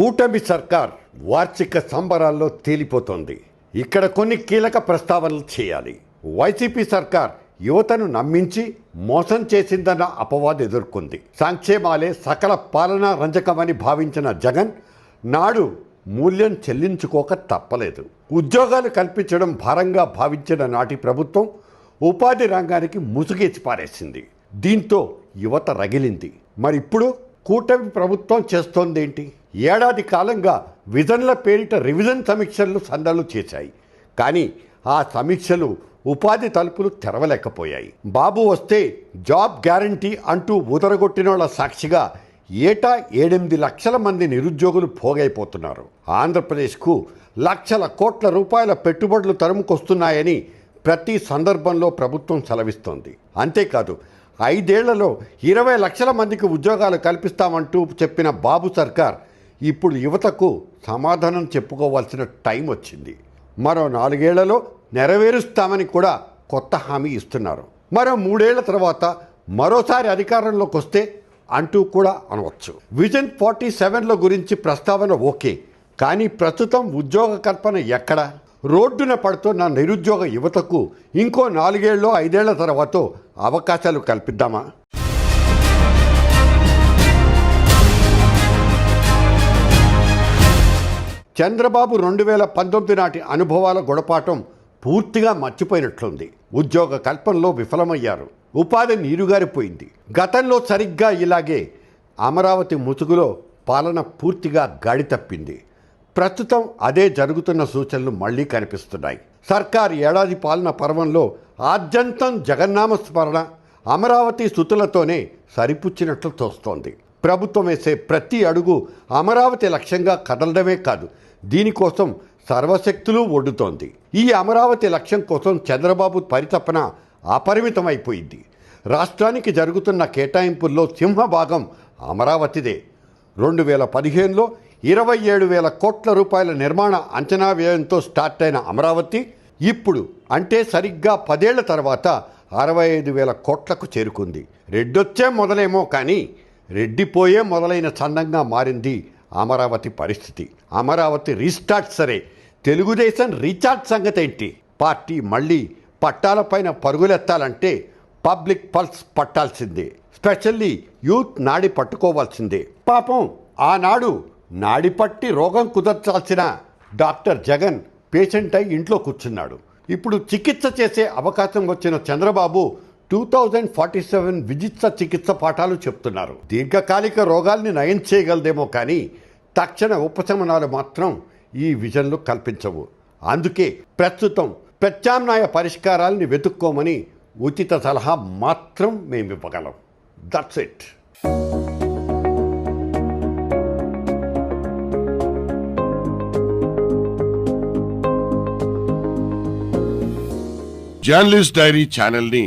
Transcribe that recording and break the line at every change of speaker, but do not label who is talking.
కూటమి సర్కార్ వార్షిక సంబరాల్లో తేలిపోతోంది. ఇక్కడ కొన్ని కీలక ప్రస్తావనలు చేయాలి. వైసీపీ సర్కార్ యువతను నమ్మించి మోసం చేసిందన్న అపవాదు ఎదుర్కొంది. సంక్షేమాలే సకల పాలనా రంజకమని భావించిన జగన్ నాడు మూల్యం చెల్లించుకోక తప్పలేదు. ఉద్యోగాలు కల్పించడం భారంగా భావించిన నాటి ప్రభుత్వం ఉపాధి రంగానికి ముసుగేసి పారేసింది. దీంతో యువత రగిలింది. మరి ఇప్పుడు కూటమి ప్రభుత్వం చేస్తోందేంటి? ఏడాది కాలంగా విజన్ల పేరిట రివిజన్ సమీక్షలు సందలు చేశాయి. కానీ ఆ సమీక్షలు ఉపాధి తలుపులు తెరవలేకపోయాయి. బాబు వస్తే జాబ్ గ్యారంటీ అంటూ ఉదరగొట్టినోళ్ళ సాక్షిగా ఏటా ఏడెనిమిది లక్షల మంది నిరుద్యోగులు పోగైపోతున్నారు. ఆంధ్రప్రదేశ్కు లక్షల కోట్ల రూపాయల పెట్టుబడులు తరుముకొస్తున్నాయని ప్రతి సందర్భంలో ప్రభుత్వం సెలవిస్తోంది. అంతేకాదు ఐదేళ్ళలో ఇరవై లక్షల మందికి ఉద్యోగాలు కల్పిస్తామంటూ చెప్పిన బాబు సర్కార్ ఇప్పుడు యువతకు సమాధానం చెప్పుకోవాల్సిన టైం వచ్చింది. మరో నాలుగేళ్ళలో నెరవేరుస్తామని కూడా కొత్త హామీ ఇస్తున్నారు. మరో మూడేళ్ళ తర్వాత మరోసారి అధికారంలోకి వస్తే అంటూ కూడా అనవచ్చు. విజన్ ఫార్టీ సెవెన్ల గురించి ప్రస్తావన ఓకే కానీ ప్రస్తుతం ఉద్యోగ కల్పన ఎక్కడ? రోడ్డున పడుతున్న నిరుద్యోగ యువతకు ఇంకో నాలుగేళ్ళు ఐదేళ్ళ తర్వాత అవకాశాలు కల్పిద్దామా? చంద్రబాబు రెండు వేల పంతొమ్మిది నాటి అనుభవాల గుణపాఠం పూర్తిగా మర్చిపోయినట్లుంది. ఉద్యోగ కల్పనలో విఫలమయ్యారు. ఉపాధి నీరుగారిపోయింది. గతంలో సరిగ్గా ఇలాగే అమరావతి ముసుగులో పాలన పూర్తిగా గాడి తప్పింది. ప్రస్తుతం అదే జరుగుతున్న సూచనలు మళ్ళీ కనిపిస్తున్నాయి. సర్కార్ ఏడాది పాలన పర్వంలో ఆద్యంతం జగన్నామ స్మరణ అమరావతి స్థుతులతోనే సరిపుచ్చినట్లు తోస్తోంది. ప్రభుత్వం వేసే ప్రతి అడుగు అమరావతి లక్ష్యంగా కదలడమే కాదు దీనికోసం సర్వశక్తులు ఒడ్డుతోంది. ఈ అమరావతి లక్ష్యం కోసం చంద్రబాబు పరితపన అపరిమితమైపోయింది. రాష్ట్రానికి జరుగుతున్న కేటాయింపుల్లో సింహభాగం అమరావతిదే. రెండు వేల పదిహేనులో ఇరవై ఏడు వేల కోట్ల రూపాయల నిర్మాణ అంచనా వ్యయంతో స్టార్ట్ అయిన అమరావతి ఇప్పుడు అంటే సరిగ్గా పదేళ్ళ తర్వాత అరవై ఐదు వేల కోట్లకు చేరుకుంది. రెడ్డొచ్చే మొదలేమో కానీ రెడ్డిపోయే మొదలైన చందంగా మారింది అమరావతి పరిస్థితి. అమరావతి రీస్టార్ట్ సరే. తెలుగుదేశం రీఛార్జ్ సంగతి ఏంటి పార్టీ మళ్ళీ పట్టాలపైన పరుగులెత్తాలంటే పబ్లిక్ పల్స్ పట్టాల్సిందే. స్పెషల్లీ యూత్ నాడి పట్టుకోవాల్సిందే. పాపం ఆనాడు నాడి పట్టి రోగం కుదర్చాల్సిన డాక్టర్ జగన్ పేషెంట్ అయి ఇంట్లో కూర్చున్నాడు. ఇప్పుడు చికిత్స చేసే అవకాశం వచ్చిన Chandrababu two thousand forty seven విజిత్స చికిత్స పాఠాలు చెప్తున్నారు. దీర్ఘకాలిక రోగాల్ని నయం చేయగలదేమో కానీ తక్షణ ఉపశమనాలు మాత్రం ఈ విజన్లు కల్పించవు. అందుకే ప్రస్తుతం ప్రత్యామ్నాయ పరిష్కారాల్ని వెతుక్కోమని ఉచిత సలహా మాత్రం మేము ఇవ్వగలం దట్స్ ఇట్
జర్నలిస్ట్ డైరీ ఛానల్ని